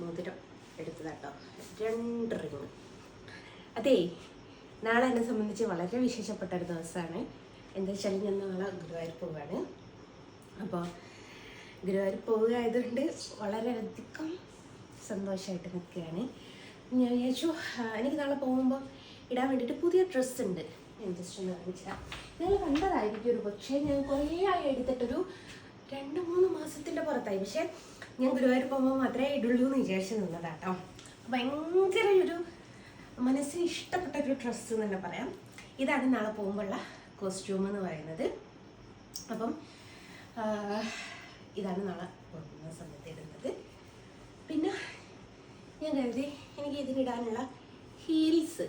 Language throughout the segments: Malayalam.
മോതിരം എടുത്തതാട്ടോ. രണ്ട് റിങ് അതേ നാളെ എന്നെ സംബന്ധിച്ച് വളരെ വിശേഷപ്പെട്ട ഒരു ദിവസമാണ്. എന്താ വെച്ചാൽ ഞാൻ നാളെ ഗുരുവായൂർ പോവുകയാണ് അപ്പോൾ ഗുരുവായൂർ പോവുക ആയതുകൊണ്ട് വളരെയധികം സന്തോഷമായിട്ട് നിൽക്കുകയാണ്. ഞാൻ വിചാരിച്ചു എനിക്ക് നാളെ പോകുമ്പോൾ ഇടാൻ വേണ്ടിയിട്ട് പുതിയ ഡ്രസ്സ് ഉണ്ട്. ഞാൻ ജസ്റ്റ് ഒന്ന് കാണിച്ചാൽ നിങ്ങൾ കണ്ടതായിരിക്കും ഒരു പക്ഷേ ഞാൻ കുറേ ആയി എടുത്തിട്ടൊരു രണ്ട് മൂന്ന് മാസത്തിന്റെ പുറത്തായി. പക്ഷേ ഞാൻ ഗുരുവായൂർ പോകുമ്പോൾ മാത്രമേ ഇടുള്ളൂ എന്ന് വിചാരിച്ച് നിന്നതാട്ടോ ഭയങ്കര ഒരു മനസ്സിന് ഇഷ്ടപ്പെട്ട ഒരു ഡ്രസ്സ് എന്ന് തന്നെ പറയാം. ഇതാണ് നാളെ പോകുമ്പോഴുള്ള കോസ്റ്റ്യൂം എന്ന് പറയുന്നത്. അപ്പം ഇതാണ് നാളെ പോകുന്ന സമയത്ത് ഇടുന്നത്. പിന്നെ ഞാൻ കരുതി എനിക്ക് ഇതിനിടാനുള്ള ഹീൽസ്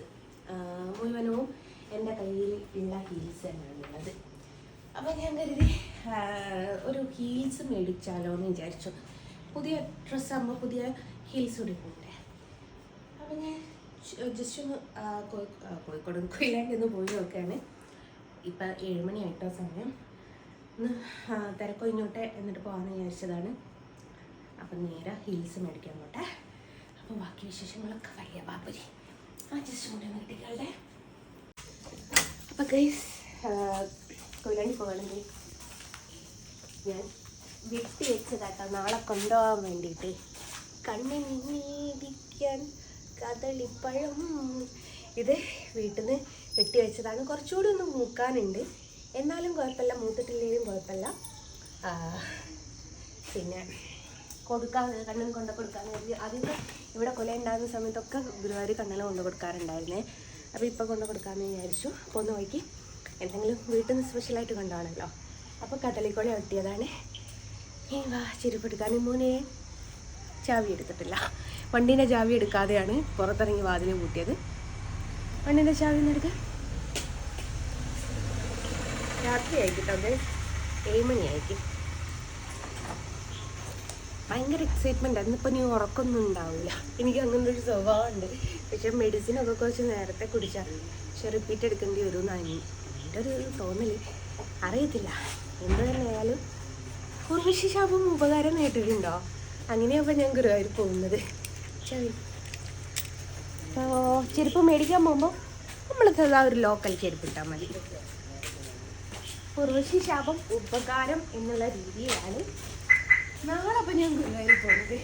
മുഴുവനവും എന്റെ കയ്യിൽ ഉള്ള ഹീൽസ് തന്നെയാണ് ഉള്ളത്. അപ്പോൾ ഞാൻ കരുതി ഒരു ഹീൽസ് മേടിച്ചാലോ എന്ന് വിചാരിച്ചു. പുതിയ ഡ്രസ്സ് ആകുമ്പോൾ പുതിയ ഹീൽസ് കൂടി അപ്പോൾ അപ്പം ഞാൻ ജസ്റ്റ് ഒന്ന് കോഴിക്കോട് കൊയിലാണ്ടി ഒന്ന് പോയി നോക്കുകയാണ് ഇപ്പം ഏഴുമണിയായിട്ടോ സമയം. ഒന്ന് തിരക്കൊഴിഞ്ഞോട്ടെ എന്നിട്ട് പോകാമെന്ന് വിചാരിച്ചതാണ്. അപ്പം നേരെ ഹീൽസ് മേടിക്കാൻ പോട്ടെ. അപ്പോൾ ബാക്കി വിശേഷങ്ങളൊക്കെ പറയാം ബാബുജി ആ ജസ്റ്റ് കൊണ്ട് കിട്ടിക്കളുടെ അപ്പം ഗൈസ് കൊയിലാണ്ടി പോകണമെങ്കിൽ ഞാൻ വെട്ടി വെച്ചതാട്ടോ. നാളെ കൊണ്ടുപോകാൻ വേണ്ടിയിട്ട്. കണ്ണിനീതിക്കാൻ കദളിപ്പഴം. ഇത് വീട്ടിൽ നിന്ന് വെട്ടി വെച്ചതാണ്. കുറച്ചുകൂടി ഒന്ന് മൂക്കാനുണ്ട്. എന്നാലും കുഴപ്പമില്ല. മൂത്തിട്ടില്ലെങ്കിലും കുഴപ്പമില്ല. പിന്നെ കൊടുക്കാൻ കണ്ണിന് കൊണ്ട് കൊടുക്കാൻ ആദ്യമൊക്കെ ഇവിടെ കൊല ഉണ്ടാകുന്ന സമയത്തൊക്കെ ഗുരുവായൂർ കണ്ണനെ കൊണ്ട് കൊടുക്കാറുണ്ടായിരുന്നേ. അപ്പോൾ ഇപ്പോൾ കൊണ്ട് കൊടുക്കാമെന്ന് വിചാരിച്ചു. അപ്പോൾ ഒന്ന് നോക്കി. എന്തെങ്കിലും വീട്ടിൽ നിന്ന് സ്പെഷ്യലായിട്ട് കൊണ്ടുപോകണമല്ലോ. അപ്പോൾ കടലിക്കോളി ഒട്ടിയതാണ് ഏ വാ ചെരുപ്പെടുക്കാൻ മോനെ. ചാവി എടുത്തിട്ടില്ല. വണ്ടീന്റെ ചാവി എടുക്കാതെയാണ് പുറത്തിറങ്ങി വാതിൽ കൂട്ടിയത് വണ്ടീന്റെ ചാവി എന്നെടുക്ക എടുക്കാൻ രാത്രിയായി കേട്ടോ അത്. ഏഴ് മണിയായിരിക്കും ഭയങ്കര എക്സൈറ്റ്മെന്റ് ഇന്നിപ്പോൾ നീ ഉറക്കൊന്നും ഉണ്ടാവില്ല എനിക്ക് അങ്ങനെ ഒരു സ്വഭാവമുണ്ട്. പക്ഷെ മെഡിസിനൊക്കെ കുറച്ച് നേരത്തെ കുടിച്ചാൽ പക്ഷെ റിപ്പീറ്റ് എടുക്കേണ്ടി വരും എന്റെ ഒരു തോന്നൽ അറിയത്തില്ല. എന്ത് തന്നെയായാലും കുർവിശിശാപം ഉപകാരം നേട്ടിട്ടുണ്ടോ അങ്ങനെയപ്പോൾ ഞാൻ ഗുരുവായൂർ പോകുന്നത്. ചവി ചെരുപ്പ് മേടിക്കാൻ പോകുമ്പോൾ നമ്മൾക്ക് ആ ഒരു ലോക്കൽ ചെരുപ്പ് ഇട്ടാൽ മതി. ഉർവശി ശാപം ഉപകാരം എന്നുള്ള രീതിയിലാണ് നാളെ അപ്പം ഞാൻ ഗുരുവായൂർ പോകുന്നത്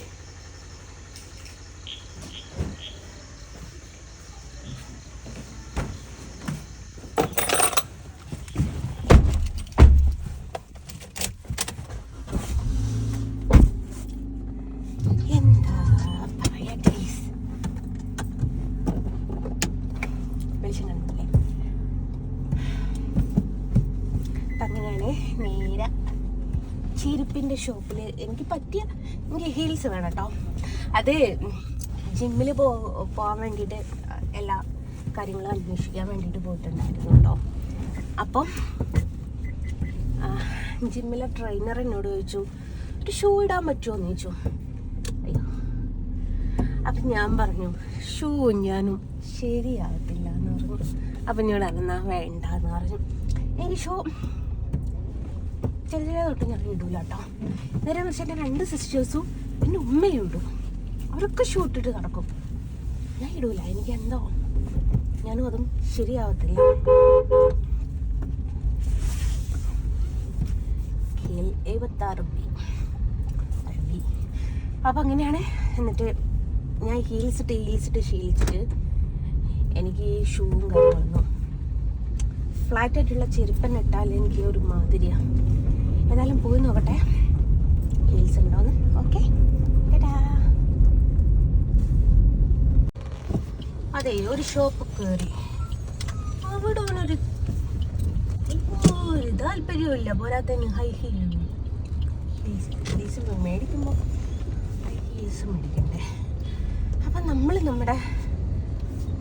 അങ്ങനെയാണ് നേരെ ചെരുപ്പിന്റെ ഷോപ്പിൽ എനിക്ക് പറ്റിയ എനിക്ക് ഹീൽസ് വേണം കേട്ടോ അത് ജിമ്മിൽ പോ പോകാൻ വേണ്ടിയിട്ട് എല്ലാ കാര്യങ്ങളും അന്വേഷിക്കാൻ വേണ്ടിയിട്ട് പോയിട്ടുണ്ടായിരുന്നു കേട്ടോ അപ്പം ജിമ്മിലെ ട്രെയിനർ എന്നോട് ചോദിച്ചു ഒരു ഷൂ ഇടാൻ പറ്റുമോ എന്ന് ചോദിച്ചു. അയ്യോ. അപ്പം ഞാൻ പറഞ്ഞു ഷൂ ഞാനും ശരിയാകത്തില്ല എന്ന് പറഞ്ഞു. അപ്പം എന്നോട് അതെന്നാ വേണ്ട എന്ന് പറഞ്ഞു. എനിക്ക് ഷൂ ചെറിയ തൊട്ട് ഞാൻ ഇടൂല കേട്ടോ നേരെ വെച്ചാൽ എന്റെ രണ്ട് സിസ്റ്റേഴ്സും പിന്നെ ഉമ്മയും ഇടും അവരൊക്കെ ഷൂട്ടിട്ട് നടക്കും. ഞാൻ ഇടൂല. എനിക്ക് എന്തോ ഞാനും അതും ശരിയാവത്തില്ല. അപ്പം അങ്ങനെയാണ് എന്നിട്ട് ഞാൻ ഹീൽസ് ഇട്ട് ഹീൽസ് ഇട്ട് ശീലിച്ചിട്ട് എനിക്ക് ഈ ഷൂവും കാര്യങ്ങളൊന്നും ഫ്ലാറ്റായിട്ടുള്ള ചെരുപ്പൻ ഇട്ടാൽ എനിക്ക് ഒരു മാതിരിയാണ് ഏതായാലും പോയി നോക്കട്ടെ. ഹീൽസ് ഉണ്ടോന്ന്? ഓക്കെ അതെ ഒരു ഷോപ്പ് കയറി അവിടെ ഒരു ഒരു താല്പര്യമില്ല പോരാത്തതിന് ഹൈ ഹീൽ ഹീൽസ് മേടിക്കുമ്പോൾ ഹൈ ഹീൽസ് മേടിക്കണ്ടേ? അപ്പം നമ്മൾ നമ്മുടെ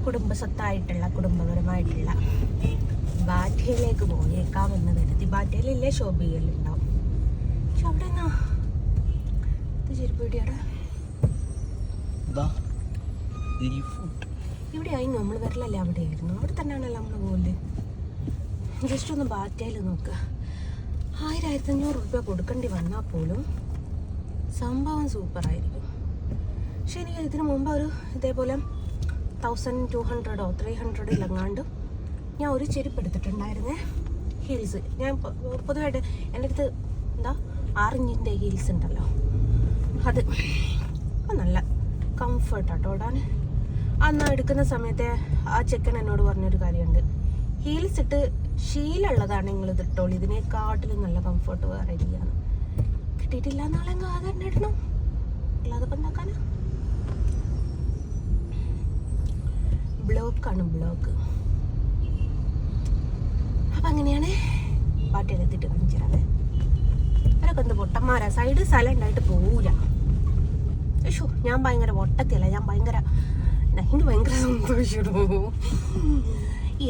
കുടുംബസ്വത്തായിട്ടുള്ള കുടുംബപരമായിട്ടുള്ള ബാറ്റയിലേക്ക് പോയേക്കാമെന്ന് കരുതി. ബാറ്റയിലല്ലേ ഷോപ്പ് ചെയ്യലുണ്ടാവും പക്ഷെ അവിടെ ഇത് നമ്മൾ വരലല്ലേ അവിടെ ആയിരുന്നു അവിടെ തന്നെയാണല്ലോ നമ്മൾ പോലെ ജസ്റ്റ് ഒന്ന് ബാറ്റയിൽ നോക്കുക ആയിരം ആയിരത്തഞ്ഞൂറ് റുപ്യ കൊടുക്കേണ്ടി വന്നാൽ പോലും സംഭവം സൂപ്പറായിരിക്കും. പക്ഷെ എനിക്ക് ഇതിനു മുമ്പ് ഒരു ഇതേപോലെ തൗസൻഡ് ടു ഹൺഡ്രഡോ ത്രീ ഹൺഡ്രഡിലങ്ങാണ്ട് ഞാൻ ഒരു ചെരുപ്പ് എടുത്തിട്ടുണ്ടായിരുന്നേ. ഹീൽസ് ഞാൻ പൊതുവായിട്ട് എന്റെ അടുത്ത് എന്താ ആറിഞ്ചിന്റെ ഹീൽസ് ഉണ്ടല്ലോ. അത് നല്ല കംഫർട്ടാട്ടോ ഇടാൻ അന്ന് എടുക്കുന്ന സമയത്തെ ആ ചെക്കൻ എന്നോട് പറഞ്ഞൊരു കാര്യമുണ്ട്. ഹീൽസ് ഇട്ട് ശീലമുള്ളതാണ് നിങ്ങൾ ഇത് ഇട്ടോളൂ ഇതിനെക്കാട്ടിലും നല്ല കംഫർട്ട് വേറെ ഇരിക്കുകയാണ്. കിട്ടിയിട്ടില്ല എന്നാളെ അത് തന്നെ ഇടണം. അല്ലാതെ പന്താക്കാനാ ബ്ലോക്കാണ് ബ്ലോക്ക് അപ്പം അങ്ങനെയാണ് പാട്ടിലെത്തിയിട്ട് കാണിച്ചു അവരൊക്കെ എന്ത് പൊട്ടന്മാരാ. സൈഡ് സ്ഥലം ഉണ്ടായിട്ട് പോവില്ല ഷോ ഞാൻ ഭയങ്കര ഒട്ടത്തില്ല ഞാൻ ഭയങ്കര എനിക്ക് ഭയങ്കര സന്തോഷിടൂ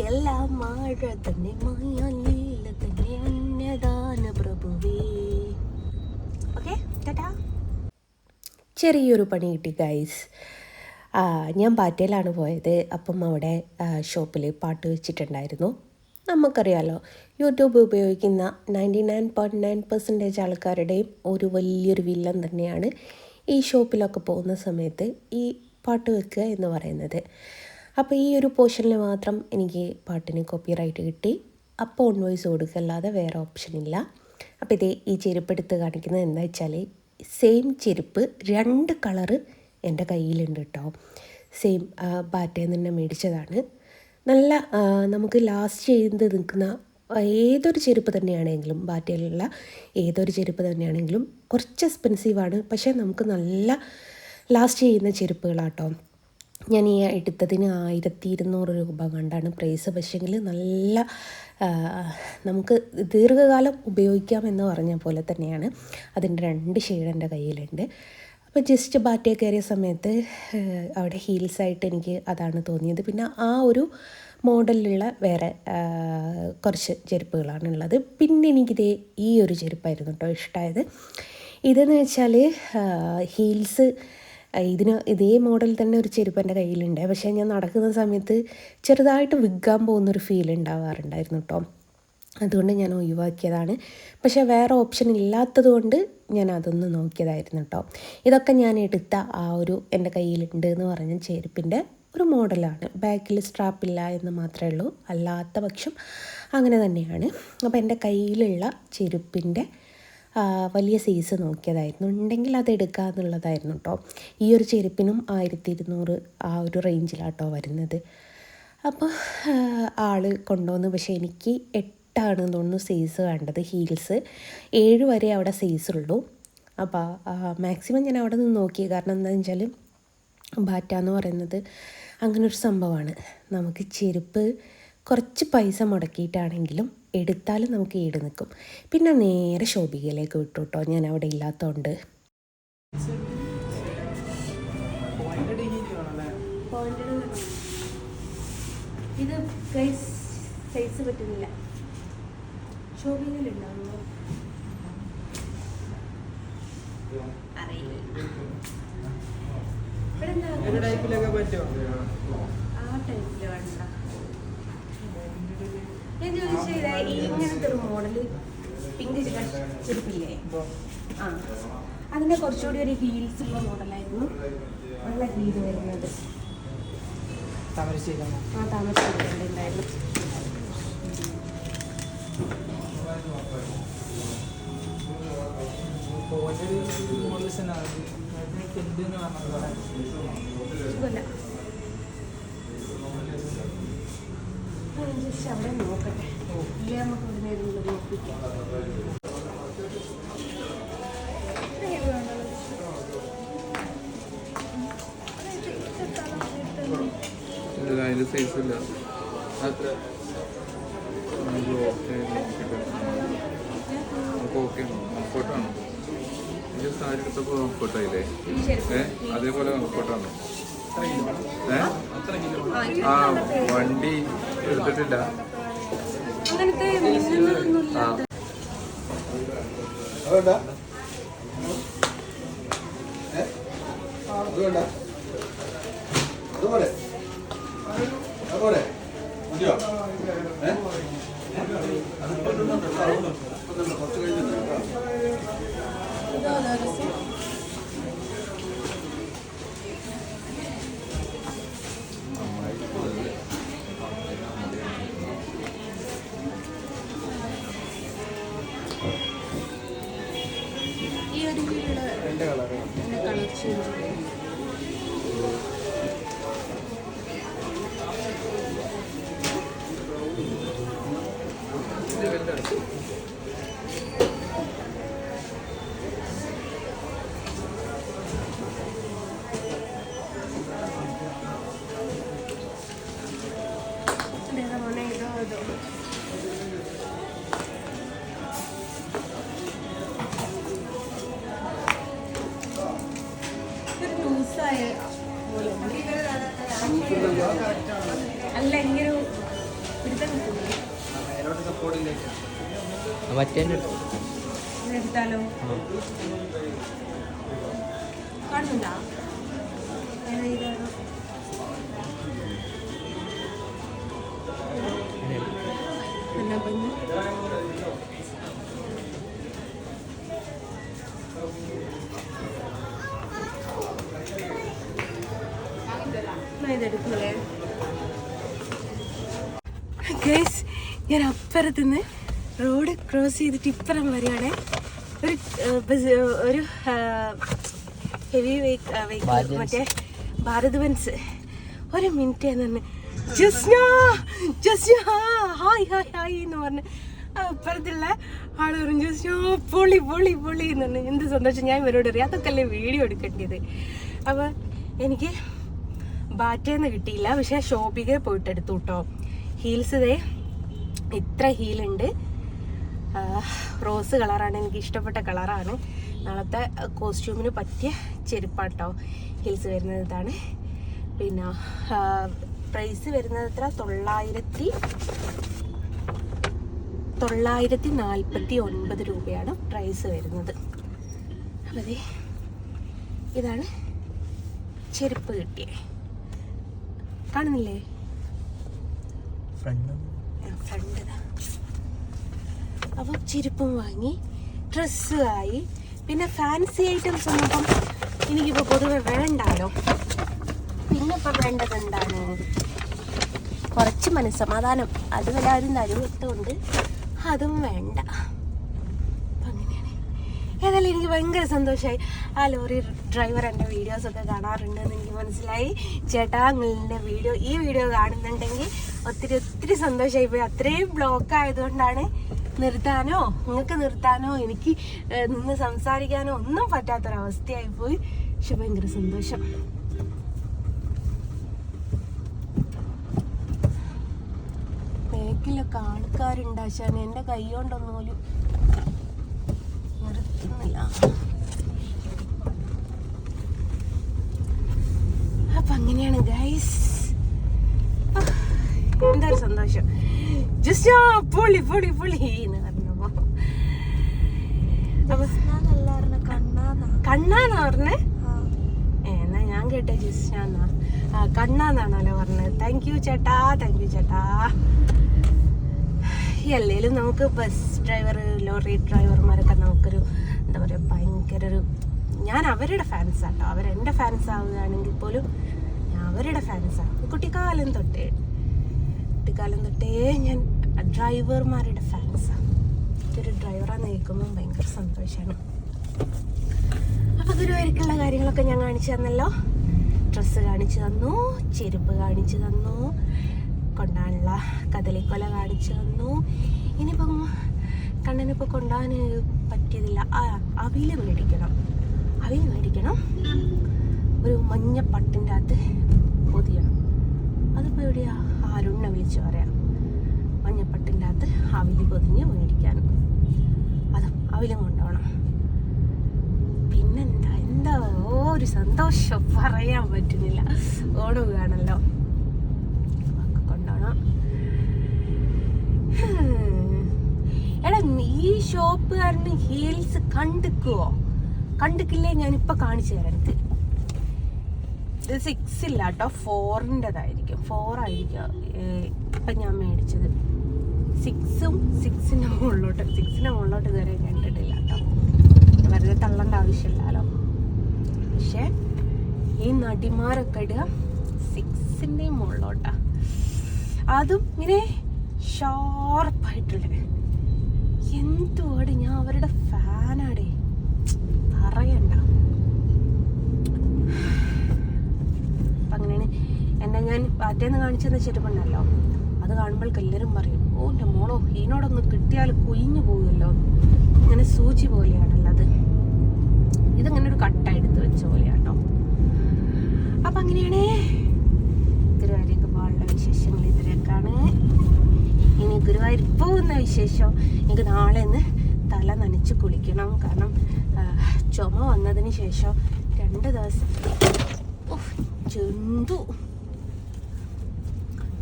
എല്ലാ മഴ തന്നെ മായല്ല തന്നെ അന്യദാന പ്രഭുവേ. Okay tata. ചെറിയൊരു പണി കിട്ടി ഗൈസ് ഞാൻ പാറ്റയിലാണ് പോയത്. അപ്പം അവിടെ ഷോപ്പിൽ പാട്ട് വെച്ചിട്ടുണ്ടായിരുന്നു. നമുക്കറിയാലോ യൂട്യൂബ് ഉപയോഗിക്കുന്ന ninety nine point nine percentage ആൾക്കാരുടെയും ഒരു വലിയൊരു വില്ലൻ തന്നെയാണ് ഈ ഷോപ്പിലൊക്കെ പോകുന്ന സമയത്ത് ഈ പാട്ട് വെക്കുക എന്ന് പറയുന്നത്. അപ്പോൾ ഈ ഒരു പോർഷനിൽ മാത്രം എനിക്ക് പാട്ടിന് കോപ്പിറൈറ്റ് കിട്ടി. അപ്പോൾ ഓൺ വോയിസ് കൊടുക്കുക അല്ലാതെ വേറെ ഓപ്ഷൻ ഇല്ല. അപ്പോൾ ഇതേ ഈ ചെരുപ്പ് എടുത്ത് കാണിക്കുന്നത് എന്താ വെച്ചാൽ സെയിം ചെരുപ്പ് രണ്ട് കളറ് എന്റെ കയ്യിലുണ്ട് കേട്ടോ. സെയിം ബാറ്റയിൽ നിന്ന് തന്നെ മേടിച്ചതാണ്. നല്ല നമുക്ക് ലാസ്റ്റ് ചെയ്ത് നിൽക്കുന്ന ഏതൊരു ചെരുപ്പ് തന്നെയാണെങ്കിലും ബാറ്റയിലുള്ള ഏതൊരു ചെരുപ്പ് തന്നെയാണെങ്കിലും കുറച്ച് എക്സ്പെൻസീവാണ് പക്ഷേ നമുക്ക് നല്ല ലാസ്റ്റ് ചെയ്യുന്ന ചെരുപ്പുകളാട്ടോ. ഞാൻ ഈ എടുത്തതിന് ആയിരത്തി ഇരുന്നൂറ് രൂപ കണ്ടാണ് പ്രൈസ് പക്ഷേങ്കിൽ നല്ല നമുക്ക് ദീർഘകാലം ഉപയോഗിക്കാം എന്ന് പറഞ്ഞ പോലെ തന്നെയാണ്. അതിന്റെ രണ്ട് ഷെയ്ഡ് എന്റെ കയ്യിലുണ്ട്. അപ്പോൾ ജസ്റ്റ് ബാറ്റിയ കയറിയ സമയത്ത് അവിടെ ഹീൽസായിട്ട് എനിക്ക് അതാണ് തോന്നിയത്. പിന്നെ ആ ഒരു മോഡലിലുള്ള വേറെ കുറച്ച് ചെരുപ്പുകളാണ് ഉള്ളത്. പിന്നെ എനിക്കിത് ഈ ഒരു ചെരുപ്പായിരുന്നു കേട്ടോ ഇഷ്ടമായത് ഇതെന്ന് വെച്ചാൽ ഹീൽസ് ഇതിന് ഇതേ മോഡൽ തന്നെ ഒരു ചെരുപ്പ് എന്റെ കയ്യിലുണ്ട്. പക്ഷേ ഞാൻ നടക്കുന്ന സമയത്ത് ചെറുതായിട്ട് വിൽക്കാൻ പോകുന്നൊരു ഫീൽ ഉണ്ടാവാറുണ്ടായിരുന്നു കേട്ടോ. അതുകൊണ്ട് ഞാൻ ഒഴിവാക്കിയതാണ്. പക്ഷേ വേറെ ഓപ്ഷൻ ഇല്ലാത്തത് കൊണ്ട് ഞാൻ അതൊന്ന് നോക്കിയതായിരുന്നു കേട്ടോ. ഇതൊക്കെ ഞാൻ എടുത്ത ആ ഒരു എന്റെ കയ്യിലുണ്ട് എന്ന് പറഞ്ഞ ചെരുപ്പിന്റെ ഒരു മോഡലാണ്. ബാക്കിൽ സ്ട്രാപ്പില്ല എന്ന് മാത്രമേ ഉള്ളൂ. അല്ലാത്ത പക്ഷം അങ്ങനെ തന്നെയാണ്. അപ്പോൾ എന്റെ കയ്യിലുള്ള ചെരുപ്പിന്റെ വലിയ സൈസ് നോക്കിയതായിരുന്നു. ഉണ്ടെങ്കിൽ അത് എടുക്കുക എന്നുള്ളതായിരുന്നു കേട്ടോ ഈ ഒരു ചെരുപ്പിനും ആയിരത്തി ഇരുന്നൂറ് ആ ഒരു റേഞ്ചിലാട്ടോ വരുന്നത്. അപ്പോൾ ആൾ കൊണ്ടുവന്നു. പക്ഷേ എനിക്ക് എട്ടാണ് തോന്നുന്നു സൈസ് വേണ്ടത് ഹീൽസ്. ഏഴ് വരെ അവിടെ സൈസ് ഉള്ളൂ. അപ്പോൾ മാക്സിമം ഞാൻ അവിടെ നിന്ന് നോക്കി. കാരണം എന്താണെന്ന് വെച്ചാൽ ബാറ്റ എന്ന് പറയുന്നത് അങ്ങനെ സംഭവമാണ്. നമുക്ക് ചെരുപ്പ് കുറച്ച് പൈസ മുടക്കിയിട്ടാണെങ്കിലും എടുത്താലും നമുക്ക് ഈട് നിൽക്കും. പിന്നെ നേരെ ശോഭികയിലേക്ക് വിട്ടു കേട്ടോ ഞാൻ അവിടെ ഇല്ലാത്തതുകൊണ്ട് ഇത് പറ്റുന്നില്ല. ഞാൻ ചോദിച്ചത് ഈ ഇങ്ങനത്തെ ഒരു മോഡൽ പിങ്ക് ചെരുപ്പില്ലേ ആ. അതിന്റെ കുറച്ചുകൂടി ഒരു ഹീൽസ് ഉള്ള മോഡലായിരുന്നു. നല്ല ഹീൽ വരുന്നത്. ആ താമരശ്ശേരി ഉണ്ടായിരുന്നു. അവിടെ നോക്കട്ടെ. ഇല്ലേ നമുക്ക് ഇവിടെ നേരം നോക്കിക്കാം അതിന്റെ സൈസ് ഇല്ല. അത്ര സാരി എടുത്തപ്പോ കംഫർട്ടായില്ലേ ഏഹ് അതേപോലെ കംഫർട്ടാണ് ഏഹ് ആ വണ്ടി എടുത്തിട്ടില്ല. അങ്ങനത്തെ എന്നാ ഇതെടുക്കൂലേ ഗൈസ് ഞാൻ അപ്പുറത്തുനിന്ന് റോഡ് ക്രോസ് ചെയ്തിട്ട് ഇപ്പുറം വരികയാണ് ഒരു ബസ് ഒരു ഹെവി വെഹിക്കിൾ മറ്റേ ഭാരത് ബൻസ് ഒരു മിനിറ്റ് എന്ന് പറഞ്ഞു Jasna Jasna hi hi hi എന്ന് പറഞ്ഞു അപ്പുറത്തുള്ള ആൾ പറഞ്ഞു ജസ്ന പൊളി പൊളി പൊളി എന്ന് പറഞ്ഞു എന്ത് സന്തോഷം ഞാൻ ഇവരോട് അറിയാം. അതൊക്കെ അല്ലേ വീഡിയോ എടുക്കേണ്ടത്. അപ്പോൾ എനിക്ക് ബാറ്റേന്ന് കിട്ടിയില്ല. പക്ഷെ ഷോപ്പിക്കേ പോയിട്ട് എടുത്തു കേട്ടോ ഹീൽസ് ഇതേ ഇത്ര ഹീലുണ്ട്. റോസ് കളറാണ് എനിക്ക് ഇഷ്ടപ്പെട്ട കളറാണ്. നാളത്തെ കോസ്റ്റ്യൂമിന് പറ്റിയ ചെരുപ്പാട്ടോ ഹീൽസ് വരുന്നത് ഇതാണ് പിന്നെ പ്രൈസ് വരുന്നത് എത്ര? തൊള്ളായിരത്തി തൊള്ളായിരത്തി നാൽപ്പത്തി ഒൻപത് രൂപയാണ് പ്രൈസ് വരുന്നത്. അപ്പോൾ ഇതാണ് ചെരുപ്പ് കിട്ടിയേ. കാണുന്നില്ലേ? ഫ്രണ്ട് അപ്പോൾ ചെരുപ്പും വാങ്ങി ആയി. പിന്നെ ഫാൻസി ഐറ്റംസ് ഒന്നും ഇപ്പം എനിക്കിപ്പോൾ പൊതുവെ വേണ്ടാലോ? പിന്നെ ഇപ്പം വേണ്ടത് എന്താണ്? കുറച്ച് മനസ്സമാധാനം. അത് എല്ലാവരും തരുവത്തുകൊണ്ട് അതും വേണ്ട. അപ്പം ഏതായാലും എനിക്ക് ഭയങ്കര സന്തോഷമായി ആ ലോറി ഡ്രൈവർ എന്റെ വീഡിയോസൊക്കെ കാണാറുണ്ടെന്ന് എനിക്ക് മനസ്സിലായി. ചേട്ടാ നിങ്ങളുടെ വീഡിയോ ഈ വീഡിയോ കാണുന്നുണ്ടെങ്കിൽ ഒത്തിരി ഒത്തിരി സന്തോഷമായി പോയി. അത്രയും ബ്ലോക്ക് ആയതുകൊണ്ടാണ് നിർത്താനോ നിങ്ങൾക്ക് നിർത്താനോ എനിക്ക് നിന്ന് സംസാരിക്കാനോ ഒന്നും പറ്റാത്തൊരവസ്ഥയായി പോയി. പക്ഷെ ഭയങ്കര സന്തോഷം. ബാക്കിലൊക്കെ ആൾക്കാരുണ്ടാശാൻ എന്റെ കൈ കൊണ്ടൊന്നും പോലും നിർത്തുന്നില്ല അപ്പൊ അങ്ങനെയാണ് ഗൈസ് എന്തൊരു സന്തോഷം. ജസ്റ്റ് പൊളി പൊളി പൊളി. എന്ന് പറഞ്ഞപ്പോ കണ്ണാന്ന് പറഞ്ഞേ? എന്നാ ഞാൻ കേട്ട ജിസ്നാന്നാ കണ്ണാന്നാണല്ലോ പറഞ്ഞത് താങ്ക് യു ചേട്ടാ. താങ്ക് യു ചേട്ടാ. അല്ലേലും നമുക്ക് ബസ് ഡ്രൈവർ ലോറി ഡ്രൈവർമാരൊക്കെ നമുക്കൊരു എന്താ പറയുക ഭയങ്കര ഒരു ഞാൻ അവരുടെ ഫാൻസ് ആട്ടോ. അവരെന്റെ ഫാൻസ് ആവുകയാണെങ്കിൽ പോലും ഞാൻ അവരുടെ ഫാൻസാണ് കുട്ടിക്കാലം തൊട്ടേ കുട്ടിക്കാലം തൊട്ടേ ഞാൻ ഡ്രൈവർമാരുടെ ഫാൻസാണ് ഒരു ഡ്രൈവറാന്ന് കേൾക്കുമ്പോൾ ഭയങ്കര സന്തോഷമാണ് അപ്പം ഗുരുവായിരിക്കുള്ള കാര്യങ്ങളൊക്കെ ഞാൻ കാണിച്ചു തന്നല്ലോ. ഡ്രസ്സ് കാണിച്ചു തന്നു ചെരുപ്പ് കാണിച്ചു തന്നു കൊണ്ടാനുള്ള കദലിക്കൊല കാണിച്ചു തന്നു. ഇനിയിപ്പം കണ്ണനിപ്പോൾ കൊണ്ടുപോകാൻ പറ്റിയതില്ല. ആ അവിൽ മേടിക്കണം. അവിൽ മേടിക്കണം. ഒരു മഞ്ഞ പട്ടിന്റെ അകത്ത് പൊതിയണം. അതിപ്പോൾ എവിടെയാ? ആരുണ്ണ വിളിച്ചു പറയാം. മഞ്ഞപ്പട്ടിന്റെ അകത്ത് അവിൽ പൊതിഞ്ഞ് മേടിക്കാനും അത് അവിലും കൊണ്ടുപോകണം പിന്നെന്താ? എന്താ? ഒരു സന്തോഷം പറയാൻ പറ്റുന്നില്ല. ഓടുകയാണല്ലോ കൊണ്ടുപോകണം ഹും. എടാ ഈ ഷോപ്പുകാരന് ഹീൽസ് കണ്ടിക്കുവോ കണ്ടിക്കില്ലേ? ഞാനിപ്പോ കാണിച്ചു തരാം. എനിക്ക് ഇത് സിക്സ് ഇല്ല കേട്ടോ ഫോറിന്റെതായിരിക്കും ഫോർ ആയിരിക്കും. ഇപ്പം ഞാൻ മേടിച്ചത്. സിക്സും സിക്സിന്റെ മുകളിലോട്ട്. സിക്സിന്റെ മുകളിലോട്ട് ഇതുവരെ ഞാൻ ഇട്ടിട്ടില്ല കേട്ടോ. വെറുതെ തള്ളേണ്ട ആവശ്യമില്ലല്ലോ. പക്ഷേ ഈ നടിമാരൊക്കെ ഇടുക സിക്സിന്റെയും മുകളിലോട്ടാ. അതും ഇങ്ങനെ ഷാർപ്പായിട്ടുള്ള എന്തുവാടി? ഞാൻ അവരുടെ ഫാനാടി. പറയണ്ട. അപ്പം അങ്ങനെയാണ്. എന്നെ ഞാൻ പാറ്റേന്ന് കാണിച്ചെന്ന ചെരുപ്പുണ്ടല്ലോ അത് കാണുമ്പോൾക്ക് എല്ലാവരും പറയും ഓ എന്റെ മോളോ ഇതിനോടൊന്ന് കിട്ടിയാൽ കുയിഞ്ഞു പോകുമല്ലോ. ഇങ്ങനെ സൂചി പോലെയാണല്ലോ അത്. ഇതിങ്ങനെ ഒരു കട്ട എടുത്ത് വെച്ച പോലെയാട്ടോ. അപ്പം അങ്ങനെയാണേ. തിരുവാരിയൊക്കെ പാളുടെ വിശേഷങ്ങൾ. ഇനി ഗുരുവായൂർ പോകുന്ന വിശേഷം എനിക്ക് നാളെ ഒന്ന് തല നനച്ച് കുളിക്കണം. കാരണം ചുമ വന്നതിന് ശേഷം രണ്ട് ദിവസം ചെന്തു.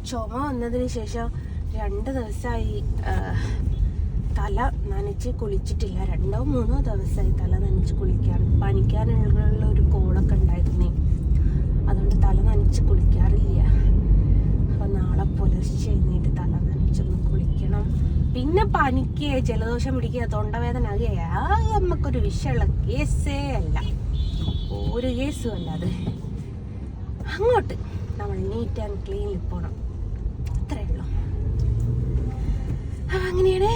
ചുമ വന്നതിന് ശേഷം രണ്ട് ദിവസമായി തല നനച്ച് കുളിച്ചിട്ടില്ല. രണ്ടോ മൂന്നോ ദിവസമായി തല നനച്ച് കുളിക്കാൻ പനിക്കാനുള്ള ഒരു കോളൊക്കെ ഉണ്ടായിരുന്നേ. അതുകൊണ്ട് തല നനച്ച് കുളിക്കാറില്ല. അപ്പം നാളെ പുലർച്ചെ എഴുന്നേറ്റ് തല നനച്ചൊന്ന് കുളിക്കണം പിന്നെ പനിക്ക് ജലദോഷം പിടിക്കുക തൊണ്ടവേദന ആകുക ആ നമുക്കൊരു വിഷയമുള്ള കേസേ അല്ല. ഒരു കേസും അല്ല അത്. അങ്ങോട്ട് നമ്മൾ നീറ്റ് ആൻഡ് ക്ലീനിൽ പോകണം അത്രേ ഉള്ളൂ. അപ്പൊ അങ്ങനെയാണ്.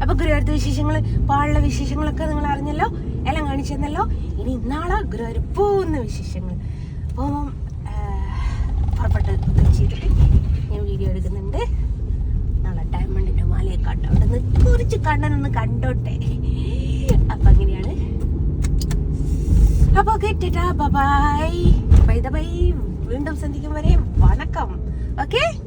അപ്പൊ ഗുരുവായൂരത്തെ വിശേഷങ്ങൾ പാടുള്ള വിശേഷങ്ങളൊക്കെ നിങ്ങൾ അറിഞ്ഞല്ലോ എല്ലാം കാണിച്ചു തന്നല്ലോ ഇനി ഇന്നാളെ ഗുരുവായൂർ പോകുന്ന വിശേഷങ്ങൾ. അപ്പോൾ പുറപ്പെട്ട് ചെയ്തിട്ട് ഞാൻ വീഡിയോ എടുക്കുന്നുണ്ട്. കണ്ടോ? അവിടെ കുറിച്ച് കണ്ണനൊന്ന് കണ്ടോട്ടെ. അപ്പൊ അങ്ങനെയാണ്. അപ്പൊ കേട്ടാ ബൈ ബൈ ബൈ വീണ്ടും സന്ധിക്കും വരെയും വണക്കം. ഓക്കെ